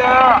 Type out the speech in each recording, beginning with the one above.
જા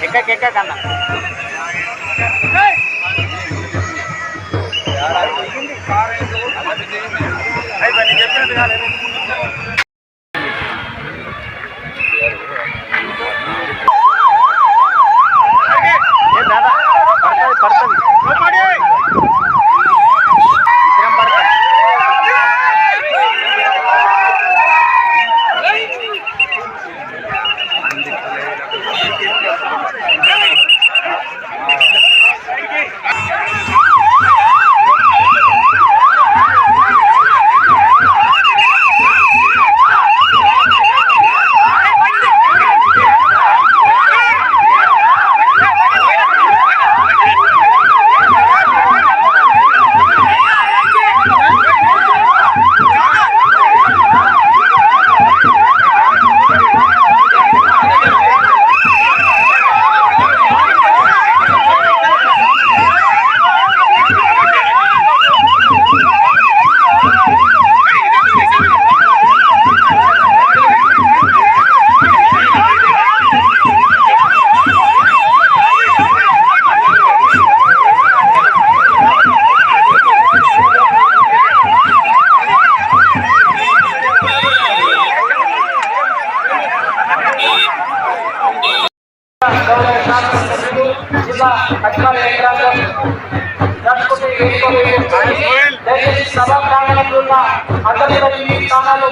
கேட்க கேட்க கண்ணா ఎక్కకి చెప్పినట్టు కాలేదు.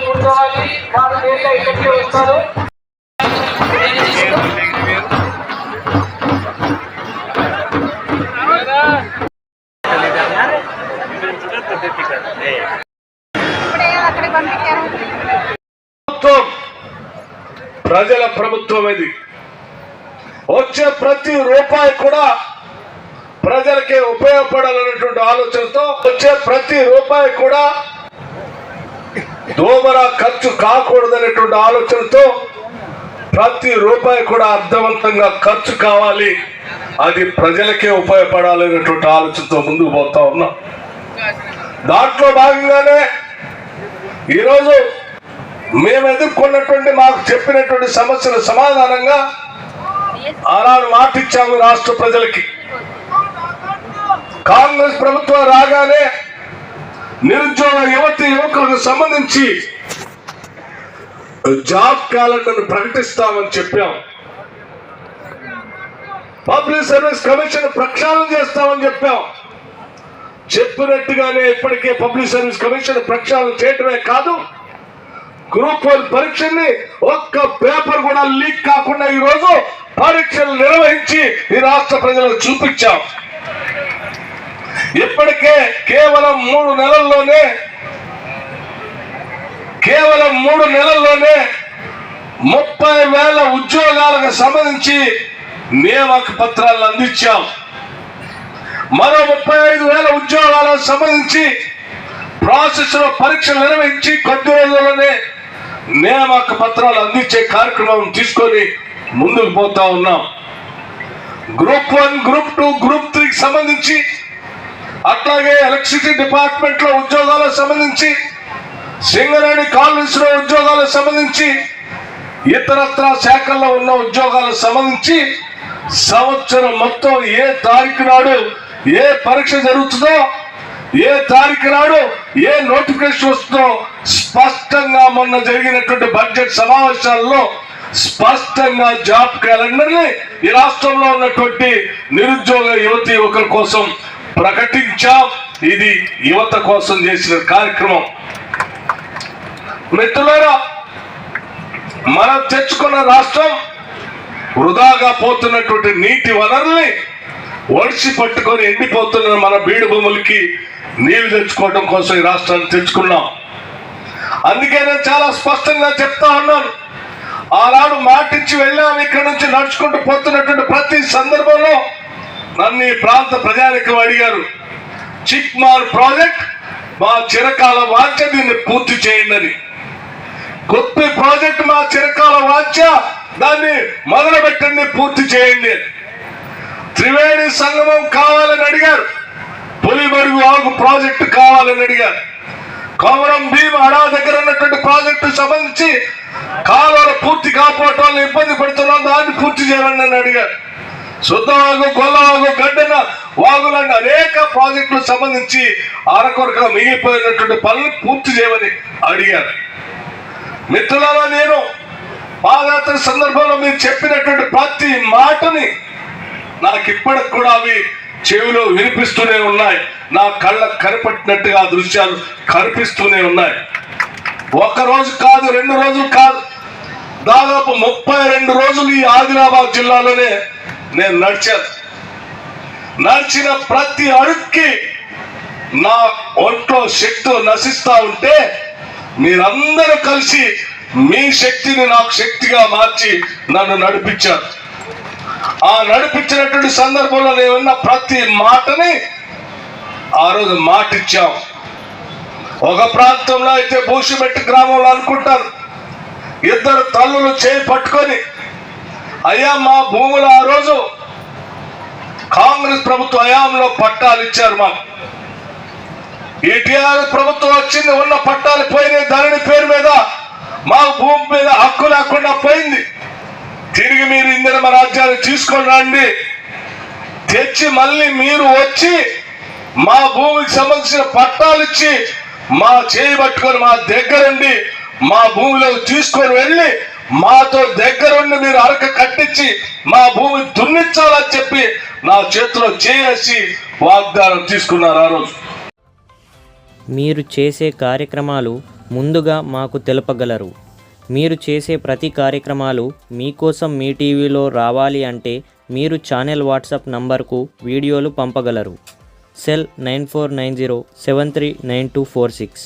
కూర్చోవాలి వారు నేరుగా ఇక్కడికి వస్తారు ప్రజల ప్రభుత్వం ఇది. వచ్చే ప్రతి రూపాయి కూడా ప్రజలకి ఉపయోగపడాలన్నటువంటి ఆలోచనతో వచ్చే ప్రతి రూపాయి కూడా దోమరా ఖర్చు కాకూడదనేటువంటి ఆలోచనతో ప్రతి రూపాయి కూడా అర్థవంతంగా ఖర్చు కావాలి. అది ప్రజలకే ఉపయోగపడాలనేటువంటి ఆలోచనతో ముందుకు పోతా ఉన్నాం. దాంట్లో భాగంగానే ఈరోజు మేము ఎదుర్కొన్నటువంటి మాకు చెప్పినటువంటి సమస్యల సమాధానంగా ఆనాడు మాట ఇచ్చాము రాష్ట్ర ప్రజలకి. కాంగ్రెస్ ప్రభుత్వం రాగానే నిరుద్యోగ యువతి యువకులకు సంబంధించి జాబ్ క్యాలెండర్ను ప్రకటిస్తామని చెప్పాం. పబ్లిక్ సర్వీస్ కమిషన్ ప్రక్షాళన చేస్తామని చెప్పాం. చెప్పినట్టుగానే ఇప్పటికే పబ్లిక్ సర్వీస్ కమిషన్ ప్రక్షాళన చేయటమే కాదు గ్రూప్ వన్ పరీక్షల్ని ఒక్క పేపర్ కూడా లీక్ కాకుండా ఈ రోజు పరీక్షలు నిర్వహించి ఈ రాష్ట్ర ప్రజలకు చూపించాం. ఇప్పటికే కేవలం మూడు నెలల్లోనే కేవలం మూడు నెలల్లోనే ముప్పై వేల ఉద్యోగాలకు సంబంధించి నియామక పత్రాలను అందించాం. మరో ముప్పై ఐదు వేల ఉద్యోగాలకు సంబంధించి ప్రాసెస్లో పరీక్షలు నిర్వహించి కొద్ది రోజుల్లోనే నియామక పత్రాలు అందించే కార్యక్రమం తీసుకొని ముందుకు పోతా ఉన్నాం. Group one group two group త్రీకి సంబంధించి అట్లాగే ఎలక్ట్రిసిటీ డిపార్ట్మెంట్లో ఉద్యోగాలకు సంబంధించి సింగరేణి కాలనీస్లో ఉద్యోగాలకు సంబంధించి ఇతరత్ర శాఖల్లో ఉన్న ఉద్యోగాలకు సంబంధించి సంవత్సరం మొత్తం ఏ తారీఖు నాడు ఏ పరీక్ష జరుగుతుందో ఏ తారీఖు నాడు ఏ నోటిఫికేషన్ వస్తుందో స్పష్టంగా మొన్న జరిగినటువంటి బడ్జెట్ సమావేశాల్లో స్పష్టంగా జాబ్ క్యాలెండర్ని ఈ రాష్ట్రంలో ఉన్నటువంటి నిరుద్యోగ యువతి యువకుల కోసం ప్రకటించాం. ఇది యువత కోసం చేసిన కార్యక్రమం. మిత్రులారా మనం తెచ్చుకున్న రాష్ట్రం వృధాగా పోతున్నటువంటి నీటి వనరుల్ని ఒడిసి పట్టుకొని ఎండిపోతున్న మన బీడు భూములకి నీళ్ళు తెచ్చుకోవడం కోసం ఈ రాష్ట్రాన్ని తెచ్చుకున్నాం. అందుకే నేను చాలా స్పష్టంగా చెప్తా ఉన్నాను. ఆనాడు మాటిచ్చి వెళ్ళాము ఇక్కడ నుంచి నడుచుకుంటూ పోతున్నటువంటి ప్రతి సందర్భంలో నన్ను ఈ ప్రాంత ప్రజానికం అడిగారు. చిక్మార్ ప్రాజెక్ట్ మా చిరకాల వాంఛ దీన్ని పూర్తి చేయండి అని కొత్త ప్రాజెక్ట్ మా చిరకాల వాంఛ దాన్ని మొదలు పెట్టండి పూర్తి చేయండి అని. త్రివేణి సంగమం కావాలని అడిగారు. పులిమరుగు ఆగు ప్రాజెక్టు కావాలని అడిగారు. కోమరం భీమ అడా దగ్గర ఉన్నటువంటి ప్రాజెక్టు సంబంధించి కాలువలు పూర్తి కాపాడటం వల్ల ఇబ్బంది పడుతున్నాం దాన్ని పూర్తి చేయాలని అడిగారు. శుద్ధవాగు గొల్లవాగు గడ్డన వాగులాంటి అనేక ప్రాజెక్టులకు సంబంధించి అరకొరకు మిగిలిపోయినటువంటి పనులు పూర్తి చేయమని అడిగారు. మిత్రులారా నేను పాదయాత్ర సందర్భంలో మీరు చెప్పినటువంటి ప్రతి మాటని నాకు ఇప్పటికి కూడా అవి చెవిలో వినిపిస్తూనే ఉన్నాయి. నా కళ్ళ కనిపెట్టినట్టుగా దృశ్యాలు కనిపిస్తూనే ఉన్నాయి. ఒక రోజు కాదు రెండు రోజులు కాదు. దాదాపు ముప్పై రెండు రోజులు ఈ ఆదిలాబాద్ జిల్లాలోనే నేను నడిచాను నడిచిన ప్రతి అడుక్కి నా ఒంట్లో శక్తులు నశిస్తా ఉంటే మీరందరూ కలిసి మీ శక్తిని నాకు శక్తిగా మార్చి నన్ను నడిపించారు. ఆ నడిపించినటువంటి సందర్భంలో నేను విన్న ప్రతి మాటని ఆ రోజు మాటిచ్చాం. ఒక ప్రాంతంలో అయితే భూషిమెట్టి గ్రామంలో అనుకుంటారు. ఇద్దరు తల్లులు చేయి పట్టుకొని అయ్యా మా భూములు ఆ రోజు కాంగ్రెస్ ప్రభుత్వ హయాంలో పట్టాలు ఇచ్చారు మాకు. ఈ టీఆర్ఎస్ ప్రభుత్వం వచ్చింది ఉన్న పట్టాలు పోయినాయి ధరణి పేరు మీద మా భూమి మీద హక్కు లేకుండా పోయింది. తిరిగి మీరు ఇందిరమ రాజ్యాన్ని తీసుకొని రండి. తెచ్చి మళ్ళీ మీరు వచ్చి మా భూమికి సంబంధించిన పట్టాలు ఇచ్చి మా చేయి పట్టుకొని మా దగ్గరుండి మా భూమిలో తీసుకొని వెళ్ళి మాతో దగ్గరుండి మీరు అరక కట్టించి మా భూమి దున్నించాలని చెప్పి నా చేతిలో చేసి వాగ్దానం తీసుకున్నారు ఆ రోజు. మీరు చేసే కార్యక్రమాలు ముందుగా మాకు తెలుపగలరు. మీరు చేసే ప్రతి కార్యక్రమాలు మీకోసం మీ టీవీలో రావాలి అంటే మీరు ఛానల్ వాట్సాప్ నంబర్కు వీడియోలు పంపగలరు. Cell nine four nine zero seven three nine two four six.